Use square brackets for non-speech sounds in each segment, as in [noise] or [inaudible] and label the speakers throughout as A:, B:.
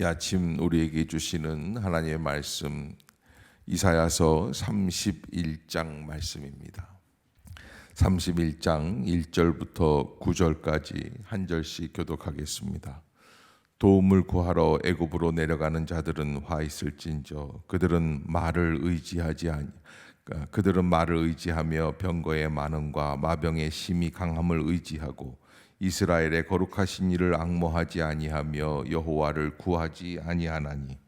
A: 이 아침 우리에게 주시는 하나님의 말씀 이사야서 31장 말씀입니다. 31장 1절부터 9절까지 한 절씩 교독하겠습니다. 도움을 구하러 애굽으로 내려가는 자들은 화 있을진저 그들은 말을 의지하지 아니 그들은 말을 의지하며 병거의 많음과 마병의 심히 강함을 의지하고 이스라엘의 거룩하신 이를 악모하지 아니하며 여호와를 구하지 아니하나니.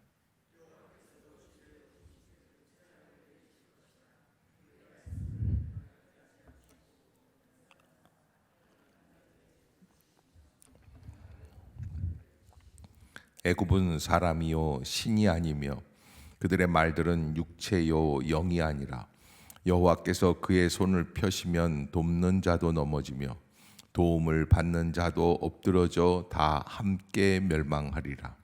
A: 애굽은 사람이요 신이 아니며 그들의 말들은 육체요 영이 아니라 여호와께서 그의 손을 펴시면 돕는 자도 넘어지며 도움을 받는 자도 엎드러져 다 함께 멸망하리라.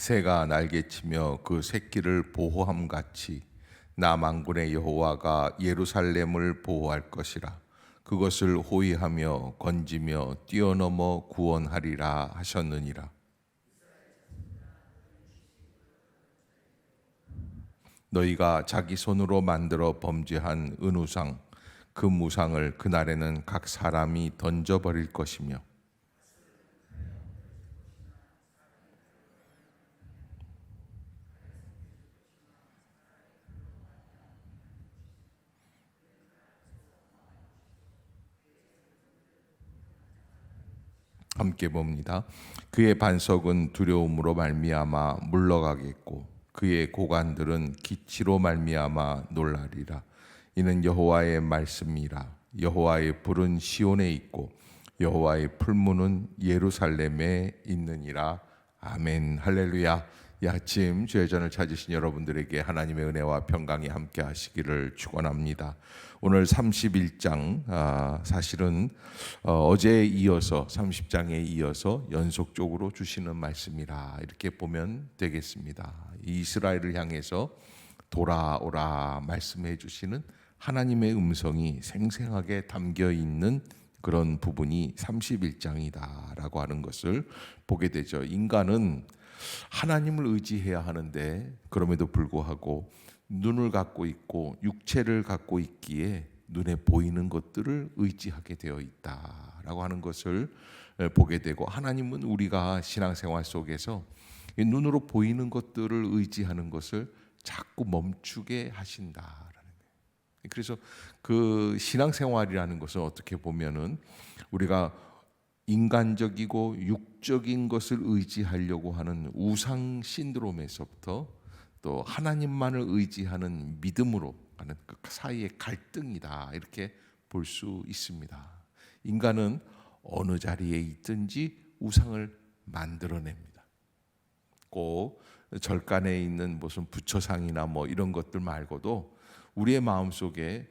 A: 새가 날개치며 그 새끼를 보호함 같이 나 만군의 여호와가 예루살렘을 보호할 것이라. 그것을 호위하며 건지며 뛰어넘어 구원하리라 하셨느니라. 너희가 자기 손으로 만들어 범죄한 은우상 그 무상을 그날에는 각 사람이 던져버릴 것이며 함께 봅니다. 그의 반석은 두려움으로 말미암아 물러가겠고 그의 고관들은 기치로 말미암아 놀라리라. 이는 여호와의 말씀이라. 여호와의 불은 시온에 있고 여호와의 풀무는 예루살렘에 있느니라. 아멘. 할렐루야. 이 아침 주의 전을 찾으신 여러분들에게 하나님의 은혜와 평강이 함께 하시기를 축원합니다. 오늘 31장 아, 사실은 어, 제에 이어서 30장에 이어서 연속적으로 주시는 말씀이라 이렇게 보면 되겠습니다. 이스라엘을 향해서 돌아오라 말씀해 주시는 하나님의 음성이 생생하게 담겨 있는 그런 부분이 31장이다라고 하는 것을 보게 되죠. 인간은 하나님을 의지해야 하는데 그럼에도 불구하고 눈을 갖고 있고 육체를 갖고 있기에 눈에 보이는 것들을 의지하게 되어 있다라고 하는 것을 보게 되고 하나님은 우리가 신앙생활 속에서 눈으로 보이는 것들을 의지하는 것을 자꾸 멈추게 하신다라는 거예요. 그래서 그 신앙생활이라는 것은 어떻게 보면은 우리가 인간적이고 육적인 것을 의지하려고 하는 우상 신드롬에서부터 또 하나님만을 의지하는 믿음으로 가는 그 사이의 갈등이다 이렇게 볼 수 있습니다. 인간은 어느 자리에 있든지 우상을 만들어냅니다. 꼭 절간에 있는 무슨 부처상이나 뭐 이런 것들 말고도 우리의 마음 속에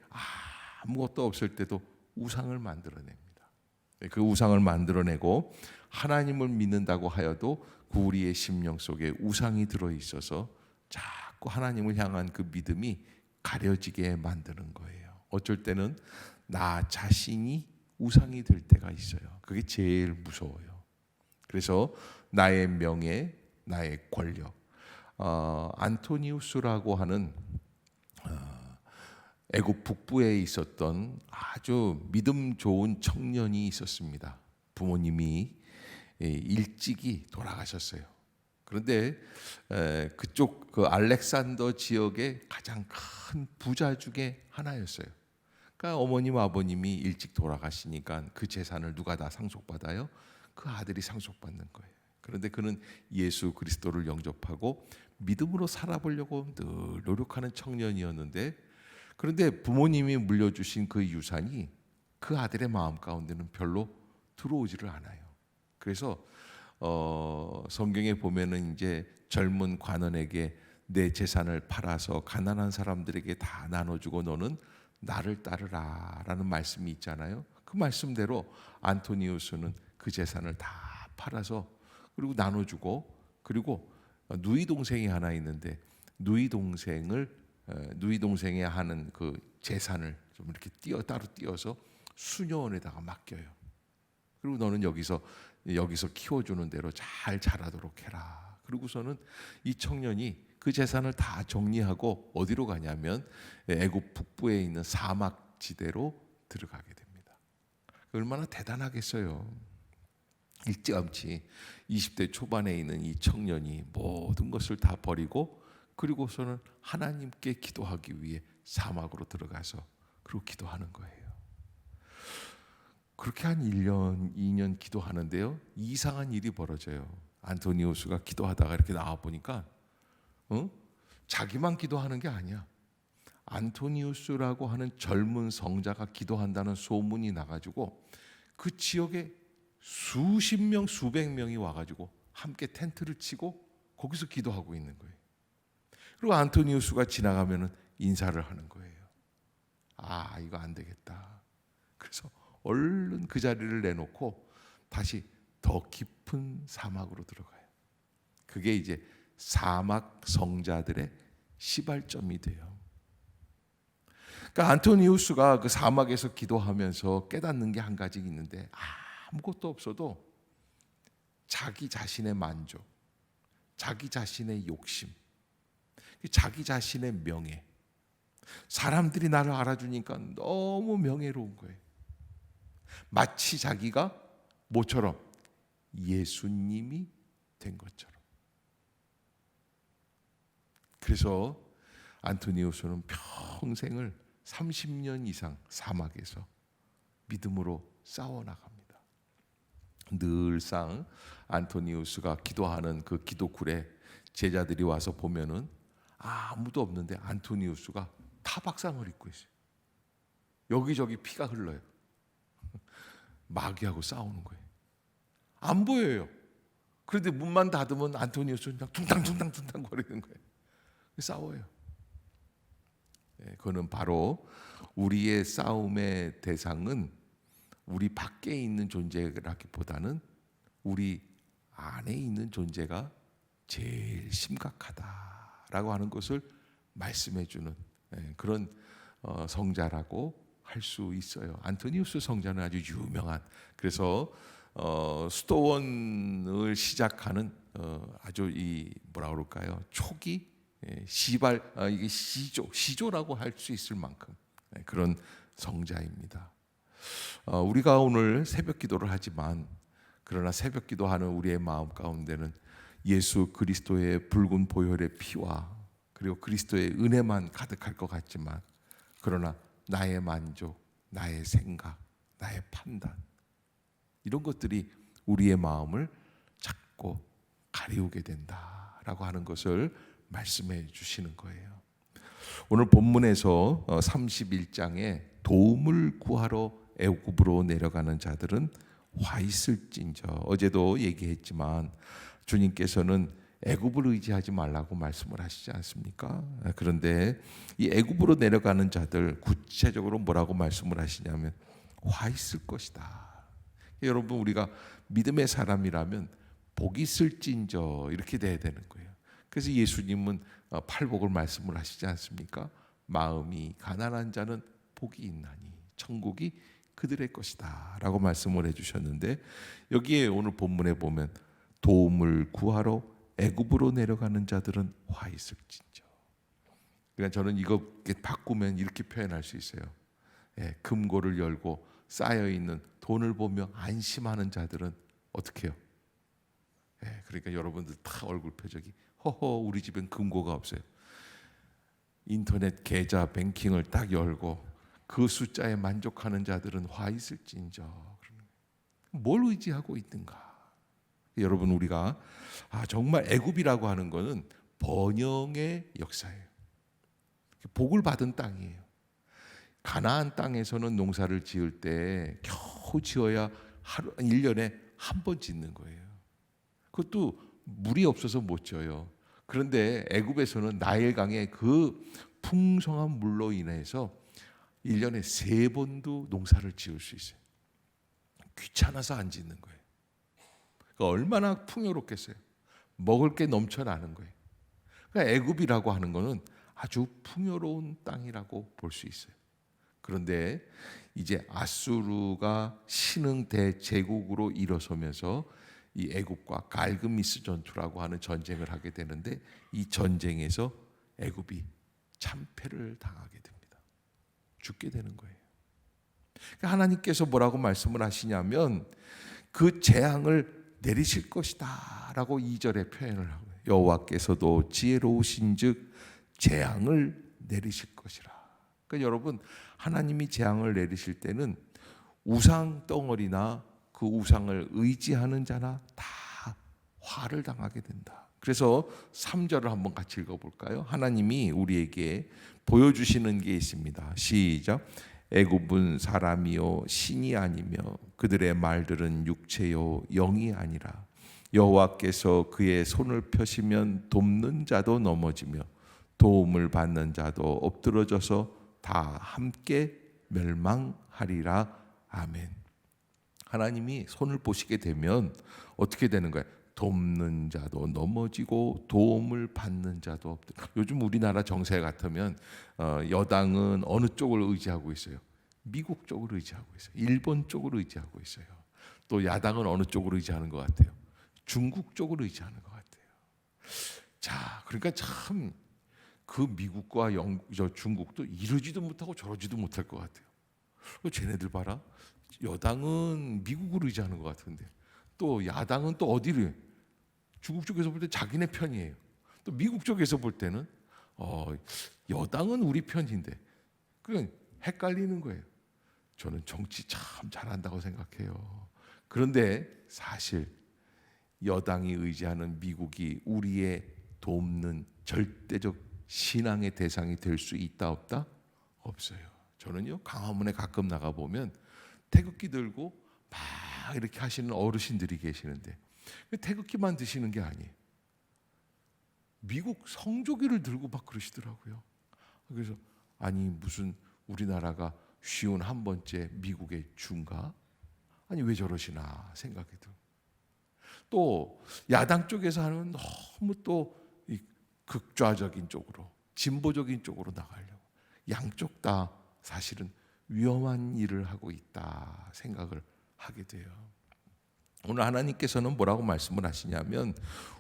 A: 아무것도 없을 때도 우상을 만들어냅니다. 그 우상을 만들어내고 하나님을 믿는다고 하여도 그 우리의 심령 속에 우상이 들어 있어서 자꾸 하나님을 향한 그 믿음이 가려지게 만드는 거예요. 어쩔 때는 나 자신이 우상이 될 때가 있어요. 그게 제일 무서워요. 그래서 나의 명예, 나의 권력, 어, 안토니우스라고 하는 애굽 북부에 있었던 아주 믿음 좋은 청년이 있었습니다. 부모님이 예, 일찍이 돌아가셨어요. 그런데 그쪽 그 알렉산더 지역의 가장 큰 부자 중에 하나였어요. 그러니까 어머님 아버님이 일찍 돌아가시니까 그 재산을 누가 다 상속받아요? 그 아들이 상속받는 거예요. 그런데 그는 예수 그리스도를 영접하고 믿음으로 살아보려고 늘 노력하는 청년이었는데 그런데 부모님이 물려주신 그 유산이 그 아들의 마음 가운데는 별로 들어오지를 않아요. 그래서 어, 성경에 보면은 이제 젊은 관원에게 내 재산을 팔아서 가난한 사람들에게 다 나눠주고 너는 나를 따르라라는 말씀이 있잖아요. 그 말씀대로 안토니우스는 그 재산을 다 팔아서 그리고 나눠주고 그리고 누이 동생이 하나 있는데 누이 동생을 어, 누이 동생이 하는 그 재산을 좀 이렇게 띄어 따로 띄어서 수녀원에다가 맡겨요. 그리고 너는 여기서 여기서 키워주는 대로 잘 자라도록 해라. 그리고서는 이 청년이 그 재산을 다 정리하고 어디로 가냐면 애굽 북부에 있는 사막 지대로 들어가게 됩니다. 얼마나 대단하겠어요. 일찌감치 20대 초반에 있는 이 청년이 모든 것을 다 버리고 그리고서는 하나님께 기도하기 위해 사막으로 들어가서 그리고 기도하는 거예요. 그렇게 한 1년, 2년 기도하는데요. 이상한 일이 벌어져요. 안토니오스가 기도하다가 이렇게 나와 보니까 어? 자기만 기도하는 게 아니야. 안토니우스라고 하는 젊은 성자가 기도한다는 소문이 나가지고 그 지역에 수십 명, 수백 명이 와가지고 함께 텐트를 치고 거기서 기도하고 있는 거예요. 그리고 안토니우스가 지나가면은 인사를 하는 거예요. 아, 이거 안 되겠다. 그래서 얼른 그 자리를 내놓고 다시 더 깊은 사막으로 들어가요. 그게 이제 사막 성자들의 시발점이 돼요. 그러니까 안토니우스가 그 사막에서 기도하면서 깨닫는 게 한 가지 있는데 아무것도 없어도 자기 자신의 만족, 자기 자신의 욕심, 자기 자신의 명예, 사람들이 나를 알아주니까 너무 명예로운 거예요. 마치 자기가 모처럼 예수님이 된 것처럼. 그래서 안토니우스는 평생을 30년 이상 사막에서 믿음으로 싸워 나갑니다. 늘상 안토니우스가 기도하는 그 기도굴에 제자들이 와서 보면은 아무도 없는데 안토니우스가 타박상을 입고 있어요. 여기저기 피가 흘러요. [laughs] 마귀하고 싸우는 거예요. 안 보여요. 그런데 문만 닫으면 안토니우스 그냥 둥탕둥탕 둥탕 거리는 거예요. 싸워요. 네, 그거는 바로 우리의 싸움의 대상은 우리 밖에 있는 존재라기보다는 우리 안에 있는 존재가 제일 심각하다 라고 하는 것을 말씀해 주는 네, 그런 어, 성자라고 할 수 있어요. 안토니우스 성자는 아주 유명한 그래서 어, 수도원을 시작하는 어, 아주 이 뭐라 그럴까요? 초기 예, 시발 아, 이게 시조 시조라고 할 수 있을 만큼 예, 그런 성자입니다. 어, 우리가 오늘 새벽 기도를 하지만 그러나 새벽 기도하는 우리의 마음 가운데는 예수 그리스도의 붉은 보혈의 피와 그리고 그리스도의 은혜만 가득할 것 같지만 그러나 나의 만족, 나의 생각, 나의 판단 이런 것들이 우리의 마음을 자꾸 가리우게 된다라고 하는 것을 말씀해 주시는 거예요. 오늘 본문에서 31장에 어, 도움을 구하러 애굽으로 내려가는 자들은 화 있을진저 어제도 얘기했지만 주님께서는 애굽을 의지하지 말라고 말씀을 하시지 않습니까? 그런데 이 애굽으로 내려가는 자들 구체적으로 뭐라고 말씀을 하시냐면 화 있을 것이다. 여러분 우리가 믿음의 사람이라면 복이 있을진저 이렇게 돼야 되는 거예요. 그래서 예수님은 어, 팔복을 말씀을 하시지 않습니까? 마음이 가난한 자는 복이 있나니 천국이 그들의 것이다라고 말씀을 해주셨는데 여기에 오늘 본문에 보면 도움을 구하러 애굽으로 내려가는 자들은 화 있을진저. 그러니까 저는 이거 바꾸면 이렇게 표현할 수 있어요. 예, 금고를 열고 쌓여 있는 돈을 보며 안심하는 자들은 어떻게 해요? 예, 그러니까 여러분들 다 얼굴 표정이 허허 우리 집엔 금고가 없어요. 인터넷 계좌 뱅킹을 딱 열고 그 숫자에 만족하는 자들은 화 있을진저. 뭘 의지하고 있든가. 여러분 우리가 아 정말 애굽이라고 하는 것은 번영의 역사예요. 복을 받은 땅이에요. 가나안 땅에서는 농사를 지을 때 겨우 지어야 하루 1년에 한 번 짓는 거예요. 그것도 물이 없어서 못 져요. 그런데 애굽에서는 나일강의 그 풍성한 물로 인해서 1년에 세 번도 농사를 지을 수 있어요. 귀찮아서 안 짓는 거예요. 그러니까 얼마나 풍요롭겠어요. 먹을 게 넘쳐나는 거예요. 그러니까 애굽이라고 하는 거는 아주 풍요로운 땅이라고 볼 수 있어요. 그런데 이제 아수르가 신흥 대제국으로 일어서면서 이 애굽과 갈그미스 전투라고 하는 전쟁을 하게 되는데 이 전쟁에서 애굽이 참패를 당하게 됩니다. 죽게 되는 거예요. 그러니까 하나님께서 뭐라고 말씀을 하시냐면 그 재앙을 내리실 것이다 라고 2절에 표현을 하고 여호와께서도 지혜로우신즉 재앙을 내리실 것이라. 그러니까 여러분 하나님이 재앙을 내리실 때는 우상 덩어리나 그 우상을 의지하는 자나 다 화를 당하게 된다. 그래서 3절을 한번 같이 읽어 볼까요? 하나님이 우리에게 보여주시는 게 있습니다. 시작. 애굽은 사람이요 신이 아니며 그들의 말들은 육체요 영이 아니라 여호와께서 그의 손을 펴시면 돕는 자도 넘어지며 도움을 받는 자도 엎드러져서 다 함께 멸망하리라 아멘. 하나님이 손을 보시게 되면 어떻게 되는 거예요? 돕는 자도 넘어지고 도움을 받는 자도 없다. 요즘 우리나라 정세 같으면 어, 여당은 어느 쪽을 의지하고 있어요? 미국 쪽을 의지하고 있어요. 일본 쪽을 의지하고 있어요. 또 야당은 어느 쪽을 의지하는 것 같아요? 중국 쪽을 의지하는 것 같아요. 자, 그러니까 참 그 미국과 영, 저 중국도 이러지도 못하고 저러지도 못할 것 같아요. 어, 쟤네들 봐라. 여당은 미국을 의지하는 것 같은데 또 야당은 또 어디를 중국 쪽에서 볼 때 자기네 편이에요. 또 미국 쪽에서 볼 때는 어, 여당은 우리 편인데 그냥 헷갈리는 거예요. 저는 정치 참 잘한다고 생각해요. 그런데 사실 여당이 의지하는 미국이 우리의 돕는 절대적 신앙의 대상이 될 수 있다 없다? 없어요. 저는요 강화문에 가끔 나가 보면 태극기 들고 막 이렇게 하시는 어르신들이 계시는데 태극기만 드시는 게 아니에요. 미국 성조기를 들고 막 그러시더라고요. 그래서 아니 무슨 우리나라가 쉬운 한 번째 미국의 중가? 아니 왜 저러시나 생각이 들. 또 야당 쪽에서 하는 너무 또 극좌적인 쪽으로 진보적인 쪽으로 나가려고 양쪽 다 사실은 위험한 일을 하고 있다 생각을 하게 돼요. 오늘 하나님께서는 뭐라고 말씀을 하시냐면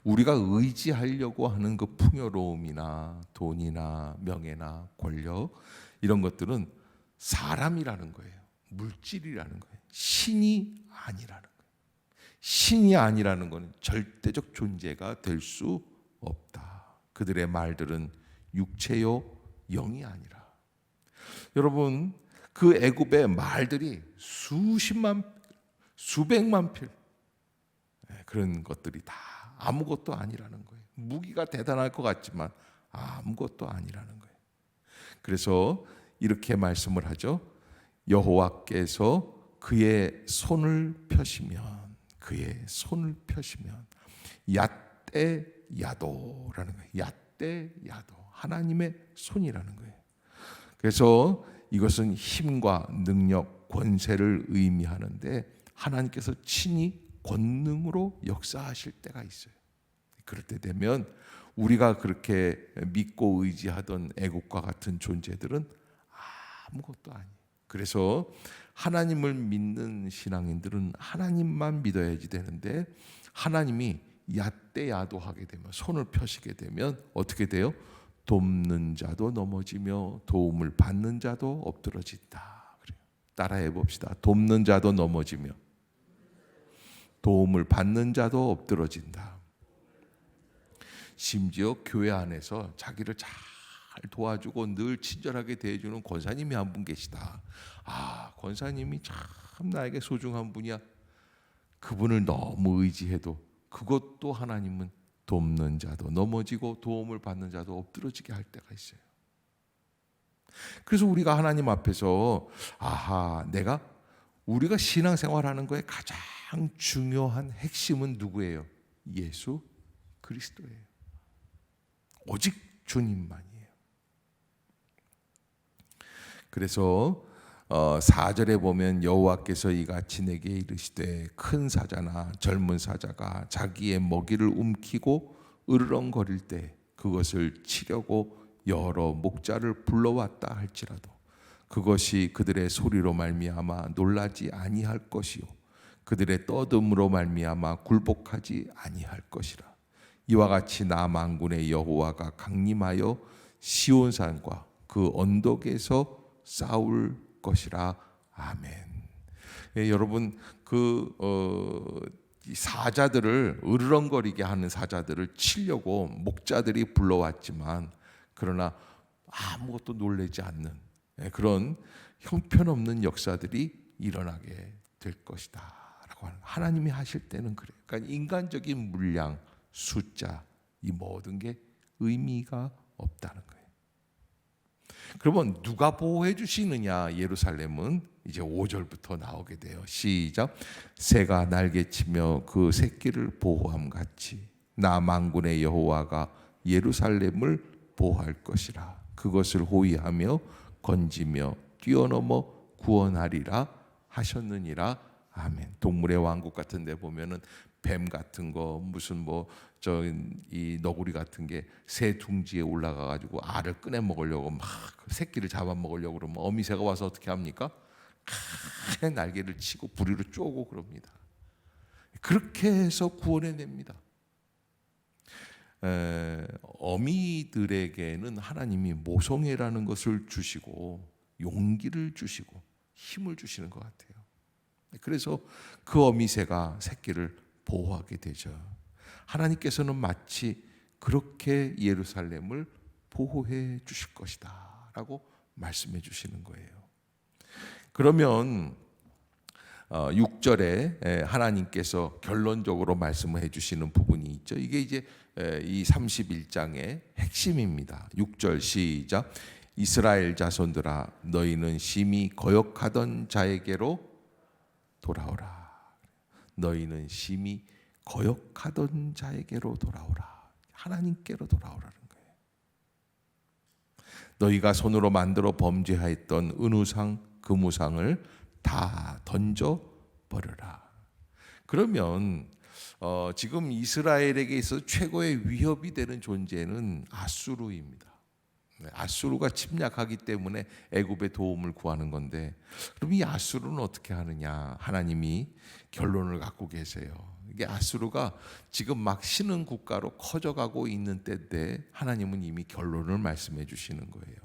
A: 우리가 의지하려고 하는 그 풍요로움이나 돈이나 명예나 권력 이런 것들은 사람이라는 거예요. 물질이라는 거예요. 신이 아니라는 거예요. 신이 아니라는 것은 절대적 존재가 될 수 없다. 그들의 말들은 육체요 영이 아니라. 여러분 그 애굽의 말들이 수십만 수백만 필 네, 그런 것들이 다 아무것도 아니라는 거예요. 무기가 대단할 것 같지만 아무것도 아니라는 거예요. 그래서 이렇게 말씀을 하죠. 여호와께서 그의 손을 펴시면 그의 손을 펴시면 야떼 야도라는 거예요. 야떼 야도 하나님의 손이라는 거예요. 그래서 이것은 힘과 능력, 권세를 의미하는데 하나님께서 친히 권능으로 역사하실 때가 있어요. 그럴 때 되면 우리가 그렇게 믿고 의지하던 애국과 같은 존재들은 아무것도 아니에요. 그래서 하나님을 믿는 신앙인들은 하나님만 믿어야지 되는데 하나님이 야떼야도하게 되면 손을 펴시게 되면 어떻게 돼요? 돕는 자도 넘어지며 도움을 받는 자도 엎드러진다. 따라해 봅시다. 돕는 자도 넘어지며 도움을 받는 자도 엎드러진다. 심지어 교회 안에서 자기를 잘 도와주고 늘 친절하게 대해주는 권사님이 한 분 계시다. 아, 권사님이 참 나에게 소중한 분이야. 그분을 너무 의지해도 그것도 하나님은 돕는 자도 넘어지고 도움을 받는 자도 엎드러지게 할 때가 있어요. 그래서 우리가 하나님 앞에서 아하, 내가 우리가 신앙생활하는 거에 가장 중요한 핵심은 누구예요? 예수 그리스도예요. 오직 주님만이에요. 그래서 어, 4절에 보면 여호와께서 이같이 내게 이르시되 큰 사자나 젊은 사자가 자기의 먹이를 움키고 으르렁거릴 때 그것을 치려고 여러 목자를 불러왔다 할지라도 그것이 그들의 소리로 말미암아 놀라지 아니할 것이요. 그들의 떠듬으로 말미암아 굴복하지 아니할 것이라. 이와 같이 나 만군의 여호와가 강림하여 시온 산과 그 언덕에서 싸울 것이라. 아멘. 예, 여러분 그 어, 이 사자들을 으르렁거리게 하는 사자들을 치려고 목자들이 불러왔지만 그러나 아무것도 놀래지 않는 예, 그런 형편없는 역사들이 일어나게 될 것이다라고 하는 하나님이 하실 때는 그래요. 그러니까 인간적인 물량, 숫자 이 모든 게 의미가 없다는 거예요. 그러면 누가 보호해 주시느냐 예루살렘은 이제 5절부터 나오게 돼요. 시작. 새가 날개치며 그 새끼를 보호함 같이 나 만군의 여호와가 예루살렘을 보호할 것이라. 그것을 호위하며 건지며 뛰어넘어 구원하리라 하셨느니라. 아멘. 동물의 왕국 같은 데 보면은 뱀 같은 거 무슨 뭐 저 이 너구리 같은 게 새 둥지에 올라가 가지고 알을 꺼내 먹으려고 막그 새끼를 잡아 먹으려고 그러면 어미새가 와서 어떻게 합니까? 큰 날개를 치고 부리로 쪼고 그럽니다. 그렇게 해서 구원해 냅니다. 에, 어미들에게는 하나님이 모성애라는 것을 주시고 용기를 주시고 힘을 주시는 것 같아요. 그래서 그 어미새가 새끼를 보호하게 되죠. 하나님께서는 마치 그렇게 예루살렘을 보호해 주실 것이다 라고 말씀해 주시는 거예요. 그러면 6절에 하나님께서 결론적으로 말씀을 해 주시는 부분이 있죠. 이게 이제 이 31장의 핵심입니다. 6절 시작. 이스라엘 자손들아 너희는 심히 거역하던 자에게로 돌아오라. 너희는 심히 거역하던 자에게로 돌아오라. 하나님께로 돌아오라는 거예요. 너희가 손으로 만들어 범죄하였던 은우상, 금우상을 다 던져 버려라. 그러면 어, 지금 이스라엘에게 있어 최고의 위협이 되는 존재는 아수르입니다. 네, 아수르가 침략하기 때문에 애굽의 도움을 구하는 건데 그럼 이 아수르는 어떻게 하느냐? 하나님이 결론을 갖고 계세요. 이게 아수르가 지금 막 신흥 국가로 커져가고 있는 때인데 하나님은 이미 결론을 말씀해 주시는 거예요.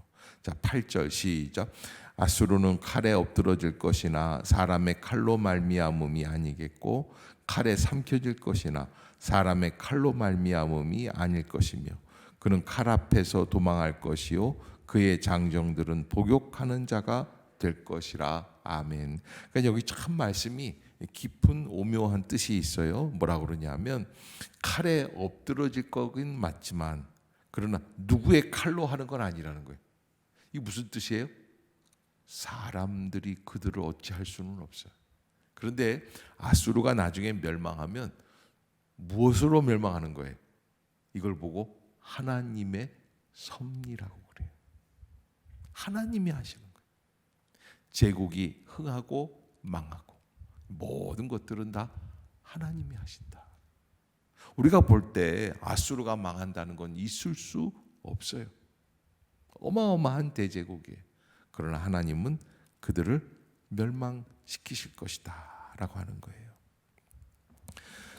A: 자, 8절 시작. 아수르는 칼에 엎드러질 것이나 사람의 칼로 말미암음이 아니겠고 칼에 삼켜질 것이나 사람의 칼로 말미암음이 아닐 것이며 그는 칼 앞에서 도망할 것이요 그의 장정들은 복욕하는 자가 될 것이라 아멘. 그러니까 여기 참 말씀이 깊은 오묘한 뜻이 있어요. 뭐라 그러냐면 칼에 엎드러질 거긴 맞지만 그러나 누구의 칼로 하는 건 아니라는 거예요. 이 무슨 뜻이에요? 사람들이 그들을 어찌할 수는 없어요. 그런데 아수르가 나중에 멸망하면 무엇으로 멸망하는 거예요? 이걸 보고 하나님의 섭리라고 그래요. 하나님이 하시는 거예요. 제국이 흥하고 망하고 모든 것들은 다 하나님이 하신다. 우리가 볼 때 아수르가 망한다는 건 있을 수 없어요. 어마어마한 대제국이에요. 그러나 하나님은 그들을 멸망시키실 것이다 라고 하는 거예요.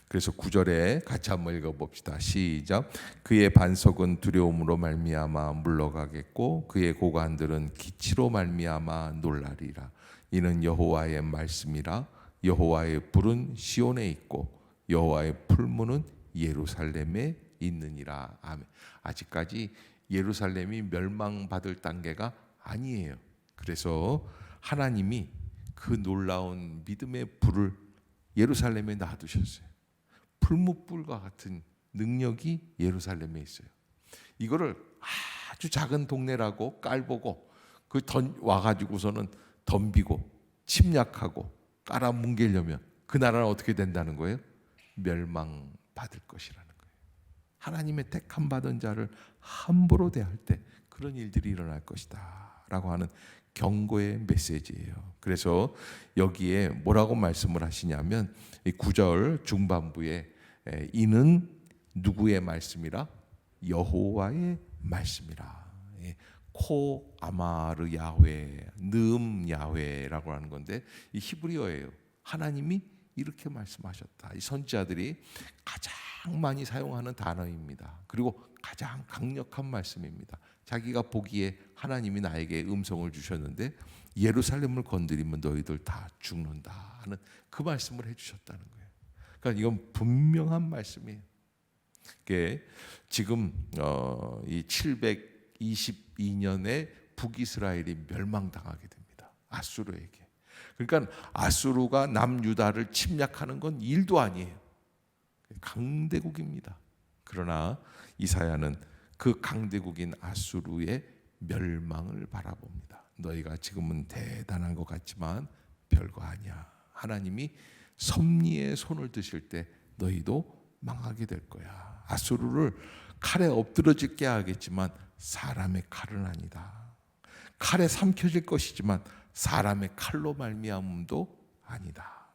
A: 그래서 구절에 같이 한번 읽어봅시다. 시작. 그의 반석은 두려움으로 말미암아 물러가겠고 그의 고관들은 기치로 말미암아 놀라리라. 이는 여호와의 말씀이라. 여호와의 불은 시온에 있고 여호와의 풀무는 예루살렘에 있느니라. 아멘. 아직까지 예루살렘이 멸망받을 단계가 아니에요. 그래서 하나님이 그 놀라운 믿음의 불을 예루살렘에 놔두셨어요. 풀무불과 같은 능력이 예루살렘에 있어요. 이거를 아주 작은 동네라고 깔보고 그 던 와가지고서는 덤비고 침략하고 깔아뭉개려면 그 나라는 어떻게 된다는 거예요? 멸망받을 것이라는 거예요. 하나님의 택함 받은 자를 함부로 대할 때 그런 일들이 일어날 것이다 라고 하는 경고의 메시지예요. 그래서 여기에 뭐라고 말씀을 하시냐면 이 9절 중반부에 에, 이는 누구의 말씀이라 여호와의 말씀이라. 예, 코 아마르 야훼, 늠 야훼라고 하는 건데 이 히브리어예요. 하나님이 이렇게 말씀하셨다. 이 선지자들이 가장 많이 사용하는 단어입니다. 그리고 가장 강력한 말씀입니다. 자기가 보기에 하나님이 나에게 음성을 주셨는데 예루살렘을 건드리면 너희들 다 죽는다 하는 그 말씀을 해주셨다는 거예요. 그러니까 이건 분명한 말씀이에요. 이게 지금 어, 이 722년에 북이스라엘이 멸망당하게 됩니다. 아수르에게. 그러니까 아수르가 남유다를 침략하는 건 일도 아니에요. 강대국입니다. 그러나 이사야는 그 강대국인 아수르의 멸망을 바라봅니다. 너희가 지금은 대단한 것 같지만 별거 아니야. 하나님이 섭리의 손을 드실 때 너희도 망하게 될 거야. 아수르를 칼에 엎드러지게 하겠지만 사람의 칼은 아니다. 칼에 삼켜질 것이지만 사람의 칼로 말미암음도 아니다.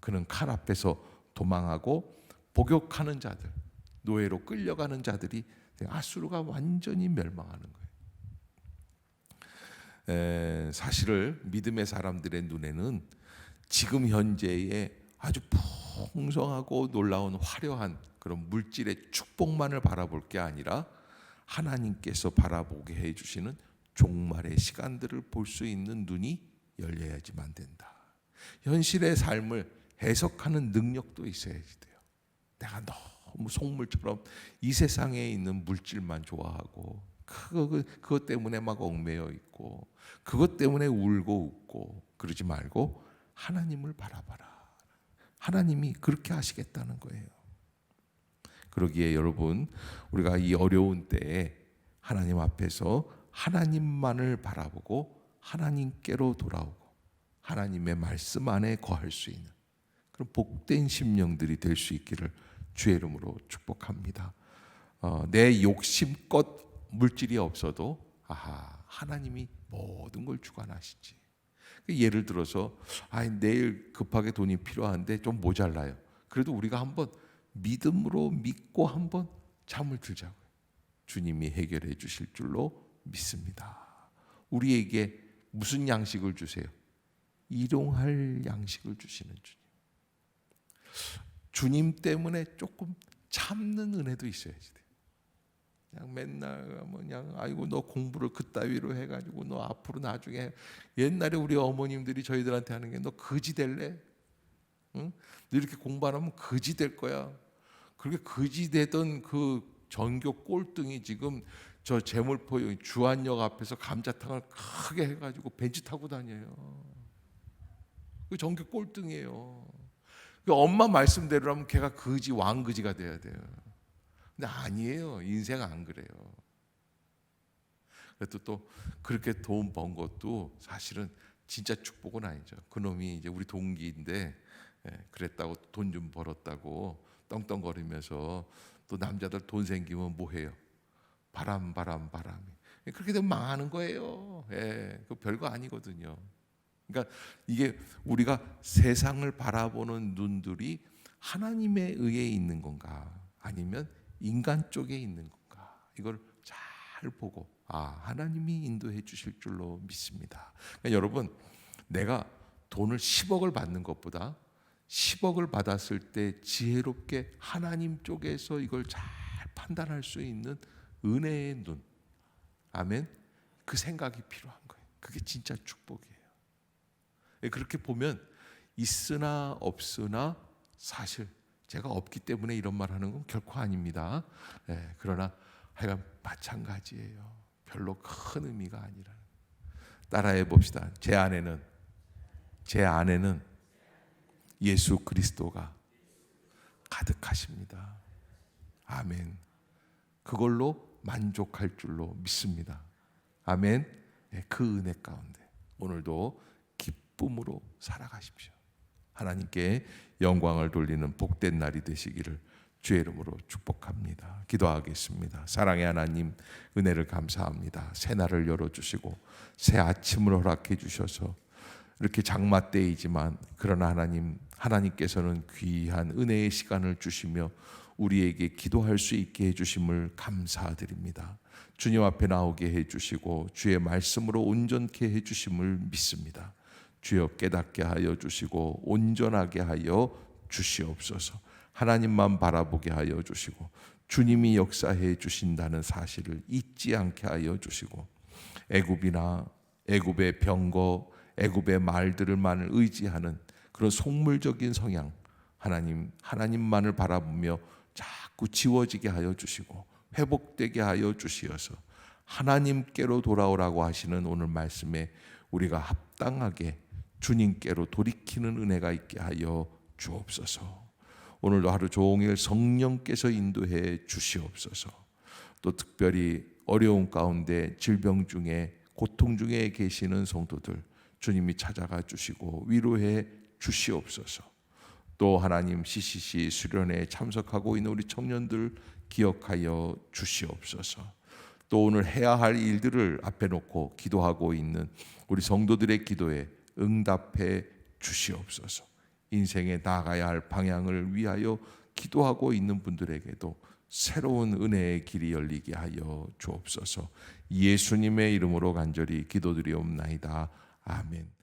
A: 그는 칼 앞에서 도망하고 복역하는 자들, 노예로 끌려가는 자들이 아수르가 완전히 멸망하는 거예요. 에, 사실을 믿음의 사람들의 눈에는 지금 현재의 아주 풍성하고 놀라운 화려한 그런 물질의 축복만을 바라볼 게 아니라 하나님께서 바라보게 해 주시는 종말의 시간들을 볼 수 있는 눈이 열려야지만 된다. 현실의 삶을 해석하는 능력도 있어야지 돼요. 내가 너무 속물처럼 이 세상에 있는 물질만 좋아하고 그거, 그것 때문에 막 얽매여 있고 그것 때문에 울고 웃고 그러지 말고 하나님을 바라봐라. 하나님이 그렇게 하시겠다는 거예요. 그러기에 여러분 우리가 이 어려운 때에 하나님 앞에서 하나님만을 바라보고 하나님께로 돌아오고 하나님의 말씀 안에 거할 수 있는 그런 복된 심령들이 될 수 있기를 주의 이름으로 축복합니다. 어, 내 욕심껏 물질이 없어도 아하 하나님이 모든 걸 주관하시지. 예를 들어서 아 내일 급하게 돈이 필요한데 좀 모자라요. 그래도 우리가 한번 믿음으로 믿고 한번 잠을 들자고요. 주님이 해결해 주실 줄로 믿습니다. 우리에게 무슨 양식을 주세요? 일용할 양식을 주시는 주님. 주님 때문에 조금 참는 은혜도 있어야지 돼. 그냥 맨날 뭐 그냥 아이고 너 공부를 그따위로 해가지고 너 앞으로 나중에 옛날에 우리 어머님들이 저희들한테 하는 게 너 거지 될래? 응? 너 이렇게 공부 안 하면 거지 될 거야. 그렇게 거지 되던 그 전교 꼴등이 지금 저 재물포 주안역 앞에서 감자탕을 크게 해가지고 벤치 타고 다녀요. 그 전교 꼴등이에요. 그 엄마 말씀대로라면 걔가 거지 왕거지가 돼야 돼요. 근데 아니에요. 인생 안 그래요. 그래도 또 그렇게 돈 번 것도 사실은 진짜 축복은 아니죠. 그놈이 이제 우리 동기인데 예, 그랬다고 돈 좀 벌었다고 떵떵거리면서 또 남자들 돈 생기면 뭐 해요? 바람 바람 바람이 그렇게 되면 망하는 거예요. 예, 그 별거 아니거든요. 그러니까 이게 우리가 세상을 바라보는 눈들이 하나님에 의해 있는 건가 아니면 인간 쪽에 있는 건가 이걸 잘 보고 아 하나님이 인도해 주실 줄로 믿습니다. 그러니까 여러분 내가 돈을 10억을 받는 것보다 10억을 받았을 때 지혜롭게 하나님 쪽에서 이걸 잘 판단할 수 있는 은혜의 눈 아멘 그 생각이 필요한 거예요. 그게 진짜 축복이에요. 예, 그렇게 보면 있으나 없으나 사실 제가 없기 때문에 이런 말 하는 건 결코 아닙니다. 네, 그러나 하여간 마찬가지예요. 별로 큰 의미가 아니라. 따라해 봅시다. 제 안에는 제 안에는 예수 그리스도가 가득하십니다. 아멘. 그걸로 만족할 줄로 믿습니다. 아멘. 네, 그 은혜 가운데 오늘도 기쁨으로 살아가십시오. 하나님께 영광을 돌리는 복된 날이 되시기를 주의 이름으로 축복합니다. 기도하겠습니다. 사랑의 하나님 은혜를 감사합니다. 새 날을 열어 주시고 새 아침을 허락해 주셔서 이렇게 장마 때이지만 그러나 하나님 하나님께서는 귀한 은혜의 시간을 주시며 우리에게 기도할 수 있게 해 주심을 감사드립니다. 주님 앞에 나오게 해 주시고 주의 말씀으로 온전케 해 주심을 믿습니다. 주여 깨닫게 하여 주시고 온전하게 하여 주시옵소서. 하나님만 바라보게 하여 주시고 주님이 역사해 주신다는 사실을 잊지 않게 하여 주시고 애굽이나 애굽의 병거, 애굽의 말들을만을 의지하는 그런 속물적인 성향 하나님 하나님만을 바라보며 자꾸 지워지게 하여 주시고 회복되게 하여 주시어서 하나님께로 돌아오라고 하시는 오늘 말씀에 우리가 합당하게 주님께로 돌이키는 은혜가 있게 하여 주옵소서. 오늘도 하루 종일 성령께서 인도해 주시옵소서. 또 특별히 어려운 가운데 질병 중에 고통 중에 계시는 성도들 주님이 찾아가 주시고 위로해 주시옵소서. 또 하나님 CCC 수련회에 참석하고 있는 우리 청년들 기억하여 주시옵소서. 또 오늘 해야 할 일들을 앞에 놓고 기도하고 있는 우리 성도들의 기도에 응답해 주시옵소서. 인생에 나가야 할 방향을 위하여 기도하고 있는 분들에게도 새로운 은혜의 길이 열리게 하여 주옵소서. 예수님의 이름으로 간절히 기도드리옵나이다. 아멘.